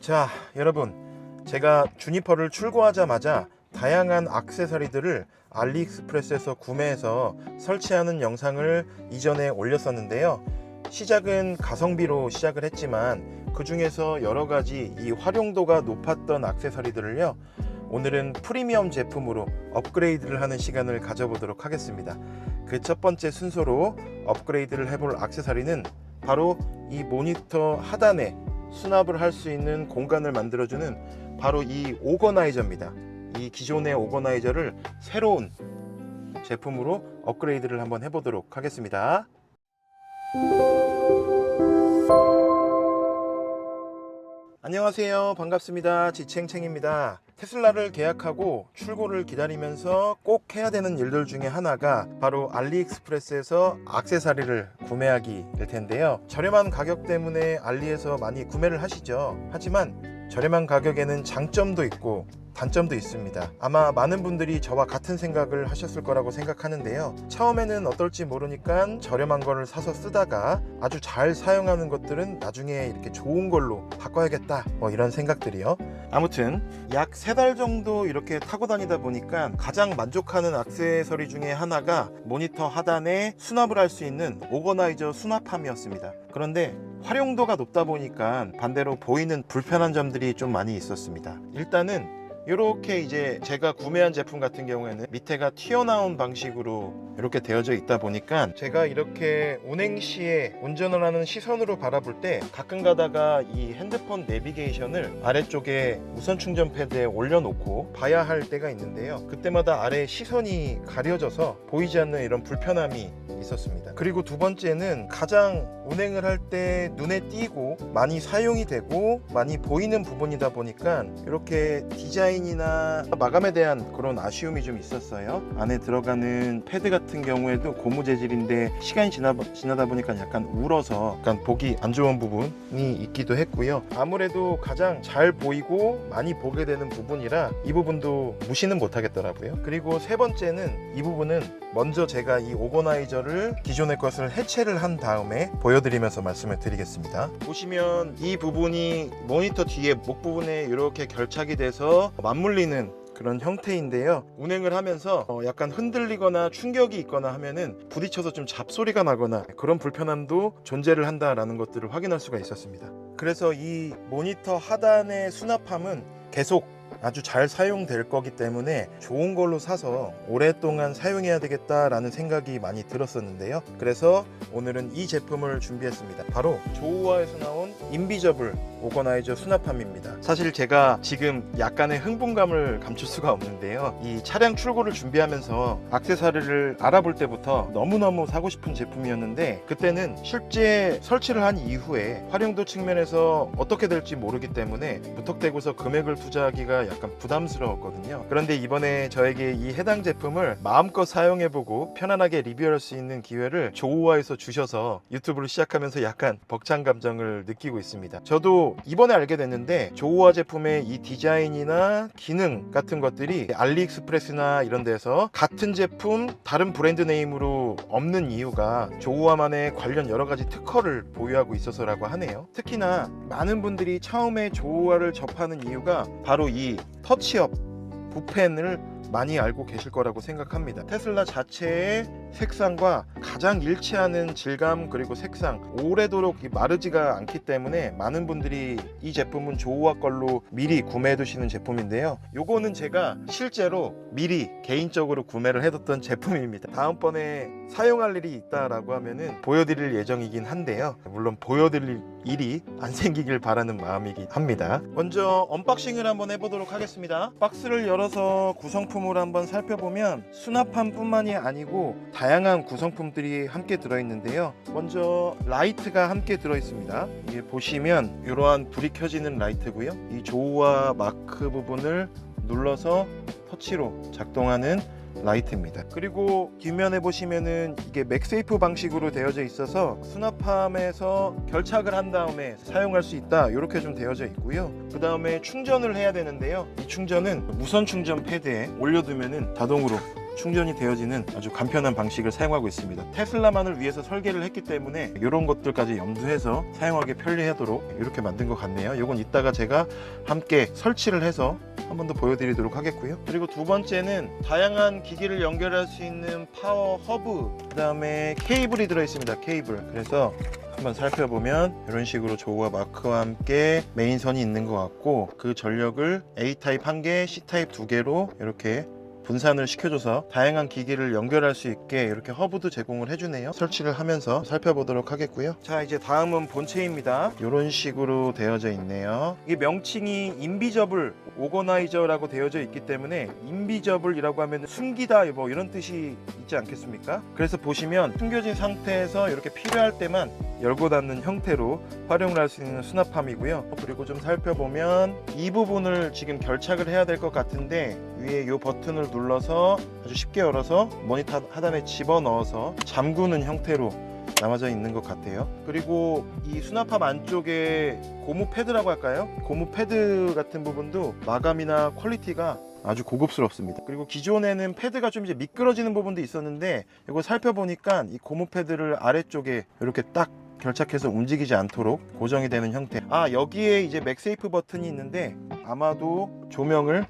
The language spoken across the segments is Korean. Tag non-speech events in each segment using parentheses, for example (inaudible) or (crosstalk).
자, 여러분. 제가 주니퍼를 출고하자마자 다양한 악세사리들을 알리익스프레스에서 구매해서 설치하는 영상을 이전에 올렸었는데요. 시작은 가성비로 시작을 했지만 그 중에서 여러 가지 이 활용도가 높았던 악세사리들을요. 오늘은 프리미엄 제품으로 업그레이드를 하는 시간을 가져보도록 하겠습니다. 그 첫 번째 순서로 업그레이드를 해볼 악세사리는 바로 이 모니터 하단에 수납을 할 수 있는 공간을 만들어주는 바로 이 오거나이저입니다. 이 기존의 오거나이저를 새로운 제품으로 업그레이드를 한번 해보도록 하겠습니다. 안녕하세요. 반갑습니다. 지챙챙입니다. 테슬라를 계약하고 출고를 기다리면서 꼭 해야 되는 일들 중에 하나가 바로 알리익스프레스에서 악세사리를 구매하기일 텐데요. 저렴한 가격 때문에 알리에서 많이 구매를 하시죠. 하지만 저렴한 가격에는 장점도 있고 단점도 있습니다. 아마 많은 분들이 저와 같은 생각을 하셨을 거라고 생각하는데요. 처음에는 어떨지 모르니까 저렴한 거를 사서 쓰다가 아주 잘 사용하는 것들은 나중에 이렇게 좋은 걸로 바꿔야겠다. 뭐 이런 생각들이요. 아무튼 약 세 달 정도 이렇게 타고 다니다 보니까 가장 만족하는 액세서리 중에 하나가 모니터 하단에 수납을 할 수 있는 오거나이저 수납함이었습니다. 그런데 활용도가 높다 보니까 반대로 보이는 불편한 점들이 좀 많이 있었습니다. 일단은 이렇게 이제 제가 구매한 제품 같은 경우에는 밑에가 튀어나온 방식으로 이렇게 되어져 있다 보니까 제가 이렇게 운행 시에 운전을 하는 시선으로 바라볼 때 가끔 가다가 이 핸드폰 내비게이션을 아래쪽에 무선 충전 패드에 올려놓고 봐야 할 때가 있는데요. 그때마다 아래 시선이 가려져서 보이지 않는 이런 불편함이 있었습니다. 그리고 두 번째는 가장 운행을 할 때 눈에 띄고 많이 사용이 되고 많이 보이는 부분이다 보니까 이렇게 디자인 이나 마감에 대한 그런 아쉬움이 좀 있었어요. 안에 들어가는 패드 같은 경우에도 고무 재질인데 시간이 지나, 지나다 보니까 약간 울어서 약간 보기 안 좋은 부분이 있기도 했고요. 아무래도 가장 잘 보이고 많이 보게 되는 부분이라 이 부분도 무시는 못 하겠더라고요. 그리고 세 번째는 이 부분은 먼저 제가 이 오거나이저를 기존의 것을 해체를 한 다음에 보여드리면서 말씀을 드리겠습니다. 보시면 이 부분이 모니터 뒤에 목 부분에 이렇게 결착이 돼서 맞물리는 그런 형태인데요. 운행을 하면서 어, 약간 흔들리거나 충격이 있거나 하면은 부딪혀서 좀 잡소리가 나거나 그런 불편함도 존재를 한다라는 것들을 확인할 수가 있었습니다. 그래서 이 모니터 하단의 수납함은 계속 아주 잘 사용될 거기 때문에 좋은 걸로 사서 오랫동안 사용해야 되겠다라는 생각이 많이 들었었는데요. 그래서 오늘은 이 제품을 준비했습니다. 바로 조우아에서 나온 인비저블 오거나이저 수납함입니다. 사실 제가 지금 약간의 흥분감을 감출 수가 없는데요. 이 차량 출고를 준비하면서 악세사리를 알아볼 때부터 너무너무 사고 싶은 제품이었는데 그때는 실제 설치를 한 이후에 활용도 측면에서 어떻게 될지 모르기 때문에 무턱대고서 금액을 투자하기가 약간 부담스러웠거든요. 그런데 이번에 저에게 이 해당 제품을 마음껏 사용해보고 편안하게 리뷰할 수 있는 기회를 조우아에서 주셔서 유튜브를 시작하면서 약간 벅찬 감정을 느끼고 있습니다. 저도 이번에 알게 됐는데 조우아 제품의 이 디자인이나 기능 같은 것들이 알리익스프레스나 이런 데서 같은 제품 다른 브랜드 네임으로 없는 이유가 조우아만의 관련 여러 가지 특허를 보유하고 있어서라고 하네요. 특히나 많은 분들이 처음에 조우아를 접하는 이유가 바로 이 터치업 붓펜을 많이 알고 계실 거라고 생각합니다. 테슬라 자체의 색상과 가장 일치하는 질감 그리고 색상 오래도록 이 마르지가 않기 때문에 많은 분들이 이 제품은 조우아 걸로 미리 구매해 두시는 제품인데요. 요거는 제가 실제로 미리 개인적으로 구매를 해뒀던 제품입니다. 다음번에 사용할 일이 있다라고 하면은 보여드릴 예정이긴 한데요. 물론 보여드릴 일이 안 생기길 바라는 마음이긴 합니다. 먼저 언박싱을 한번 해보도록 하겠습니다. 박스를 열어서 구성품을 한번 살펴보면 수납함 뿐만이 아니고 다양한 구성품들이 함께 들어있는데요. 먼저 라이트가 함께 들어있습니다. 이게 보시면 이러한 불이 켜지는 라이트고요. 이 조우와 마크 부분을 눌러서 터치로 작동하는 라이트입니다. 그리고 뒷면에 보시면은 이게 맥세이프 방식으로 되어져 있어서 수납함에서 결착을 한 다음에 사용할 수 있다 이렇게 좀 되어져 있고요. 그 다음에 충전을 해야 되는데요. 이 충전은 무선 충전 패드에 올려두면은 자동으로 충전이 되어지는 아주 간편한 방식을 사용하고 있습니다. 테슬라만을 위해서 설계를 했기 때문에 이런 것들까지 염두해서 사용하기 편리하도록 이렇게 만든 것 같네요. 이건 이따가 제가 함께 설치를 해서 한번 더 보여드리도록 하겠고요. 그리고 두 번째는 다양한 기기를 연결할 수 있는 파워 허브, 그 다음에 케이블이 들어있습니다. 케이블. 그래서 한번 살펴보면 이런 식으로 조우와 마크와 함께 메인선이 있는 것 같고 그 전력을 A타입 한 개, C타입 두 개로 이렇게 분산을 시켜줘서 다양한 기기를 연결할 수 있게 이렇게 허브도 제공을 해주네요. 설치를 하면서 살펴보도록 하겠고요. 자 이제 다음은 본체입니다. 이런 식으로 되어져 있네요. 이게 명칭이 인비저블 오거나이저라고 되어져 있기 때문에 인비저블이라고 하면 숨기다 뭐 이런 뜻이 있지 않겠습니까? 그래서 보시면 숨겨진 상태에서 이렇게 필요할 때만 열고 닫는 형태로 활용을 할 수 있는 수납함이고요. 그리고 좀 살펴보면 이 부분을 지금 결착을 해야 될 것 같은데 위에 이 버튼을 눌러서 아주 쉽게 열어서 모니터 하단에 집어 넣어서 잠그는 형태로 남아져 있는 것 같아요. 그리고 이 수납함 안쪽에 고무 패드라고 할까요? 고무 패드 같은 부분도 마감이나 퀄리티가 아주 고급스럽습니다. 그리고 기존에는 패드가 좀 이제 미끄러지는 부분도 있었는데 이거 살펴보니까 이 고무 패드를 아래쪽에 이렇게 딱 결착해서 움직이지 않도록 고정이 되는 형태. 아 여기에 이제 맥세이프 버튼이 있는데 아마도 조명을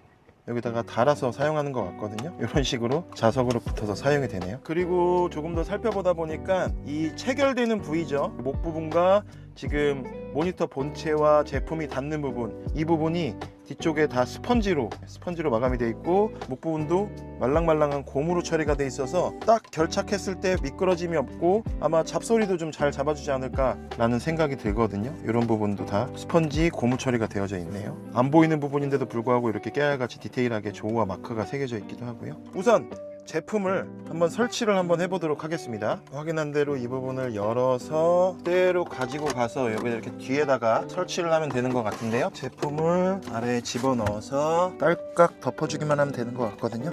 여기다가 달아서 사용하는 것 같거든요. 이런 식으로 자석으로 붙어서 사용이 되네요. 그리고 조금 더 살펴보다 보니까 이 체결되는 부위죠. 목 부분과 지금 모니터 본체와 제품이 닿는 부분 이 부분이 뒤쪽에 다 스펀지로 스펀지로 마감이 되어 있고 목 부분도 말랑말랑한 고무로 처리가 돼 있어서 딱 결착했을 때 미끄러짐이 없고 아마 잡소리도 좀 잘 잡아주지 않을까 라는 생각이 들거든요. 이런 부분도 다 스펀지 고무 처리가 되어져 있네요. 안 보이는 부분인데도 불구하고 이렇게 깨알같이 디테일하게 조우와 마크가 새겨져 있기도 하고요. 우선 제품을 한번 설치를 한번 해보도록 하겠습니다. 확인한 대로 이 부분을 열어서 그대로 가지고 가서 여기 이렇게 뒤에다가 설치를 하면 되는 것 같은데요. 제품을 아래에 집어넣어서 딸깍 덮어주기만 하면 되는 것 같거든요.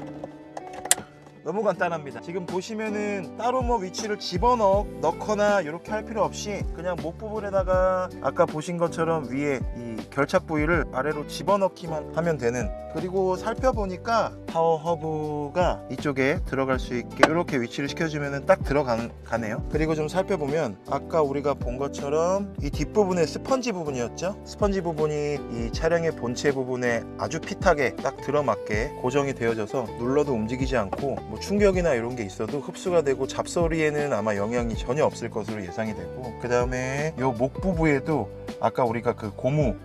너무 간단합니다. 지금 보시면은 따로 뭐 위치를 집어넣 넣거나 이렇게 할 필요 없이 그냥 목 부분에다가 아까 보신 것처럼 위에 이 결착 부위를 아래로 집어넣기만 하면 되는 그리고 살펴보니까 파워 허브가 이쪽에 들어갈 수 있게 이렇게 위치를 시켜주면은 딱 들어가네요. 그리고 좀 살펴보면 아까 우리가 본 것처럼 이 뒷부분에 스펀지 부분이었죠. 스펀지 부분이 이 차량의 본체 부분에 아주 핏하게 딱 들어맞게 고정이 되어져서 눌러도 움직이지 않고 뭐 충격이나 이런 게 있어도 흡수가 되고 잡소리에는 아마 영향이 전혀 없을 것으로 예상이 되고 그 다음에 이 목 부부에도 아까 우리가 그 고무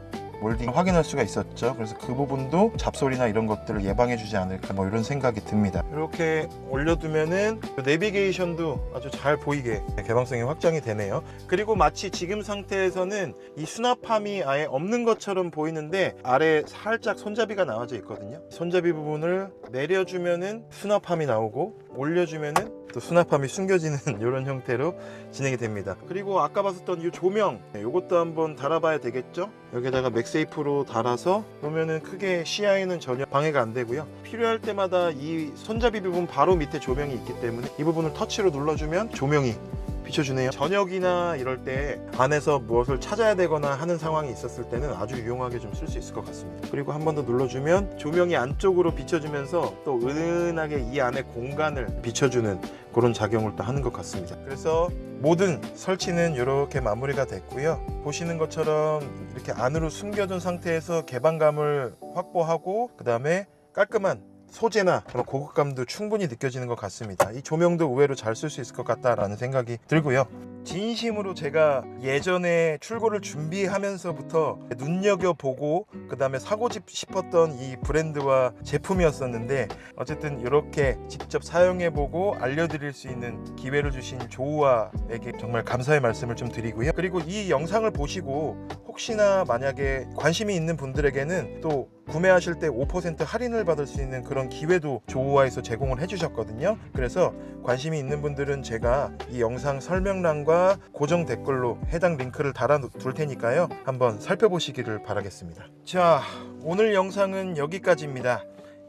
몰딩 확인할 수가 있었죠. 그래서 그 부분도 잡소리나 이런 것들을 예방해 주지 않을까 뭐 이런 생각이 듭니다. 이렇게 올려두면은 내비게이션도 아주 잘 보이게 개방성이 확장이 되네요. 그리고 마치 지금 상태에서는 이 수납함이 아예 없는 것처럼 보이는데 아래 살짝 손잡이가 나와져 있거든요. 손잡이 부분을 내려주면은 수납함이 나오고 올려주면은 또 수납함이 숨겨지는 (laughs) 이런 형태로 진행이 됩니다. 그리고 아까 봤었던 이 조명 이것도 한번 달아봐야 되겠죠? 여기다가 맥 세이프로 달아서 놓으면은 크게 시야에는 전혀 방해가 안 되고요. 필요할 때마다 이 손잡이 부분 바로 밑에 조명이 있기 때문에 이 부분을 터치로 눌러주면 조명이 비춰주네요. 저녁이나 이럴 때 안에서 무엇을 찾아야 되거나 하는 상황이 있었을 때는 아주 유용하게 좀 쓸 수 있을 것 같습니다. 그리고 한 번 더 눌러주면 조명이 안쪽으로 비춰주면서 또 은은하게 이 안에 공간을 비춰주는 그런 작용을 또 하는 것 같습니다. 그래서 모든 설치는 이렇게 마무리가 됐고요. 보시는 것처럼 이렇게 안으로 숨겨둔 상태에서 개방감을 확보하고 그 다음에 깔끔한 소재나 그런 고급감도 충분히 느껴지는 것 같습니다. 이 조명도 의외로 잘 쓸 수 있을 것 같다라는 생각이 들고요. 진심으로 제가 예전에 출고를 준비하면서부터 눈여겨보고 그 다음에 사고 싶었던 이 브랜드와 제품이었었는데 어쨌든 이렇게 직접 사용해보고 알려드릴 수 있는 기회를 주신 조우아에게 정말 감사의 말씀을 좀 드리고요. 그리고 이 영상을 보시고 혹시나 만약에 관심이 있는 분들에게는 또 구매하실 때 5% 할인을 받을 수 있는 그런 기회도 조우아에서 제공을 해주셨거든요. 그래서 관심이 있는 분들은 제가 이 영상 설명란과 고정 댓글로 해당 링크를 달아 둘 테니까요. 한번 살펴보시기를 바라겠습니다. 자, 오늘 영상은 여기까지입니다.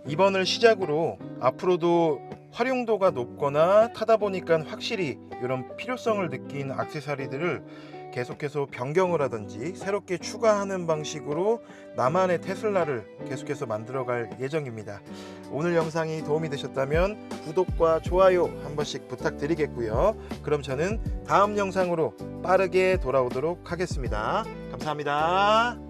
이번을 시작으로 앞으로도 활용도가 높거나 타다 보니까 확실히 이런 필요성을 느낀 액세서리들을 계속해서 변경을 하든지 새롭게 추가하는 방식으로 나만의 테슬라를 계속해서 만들어갈 예정입니다. 오늘 영상이 도움이 되셨다면 구독과 좋아요 한 번씩 부탁드리겠고요. 그럼 저는 다음 영상으로 빠르게 돌아오도록 하겠습니다. 감사합니다.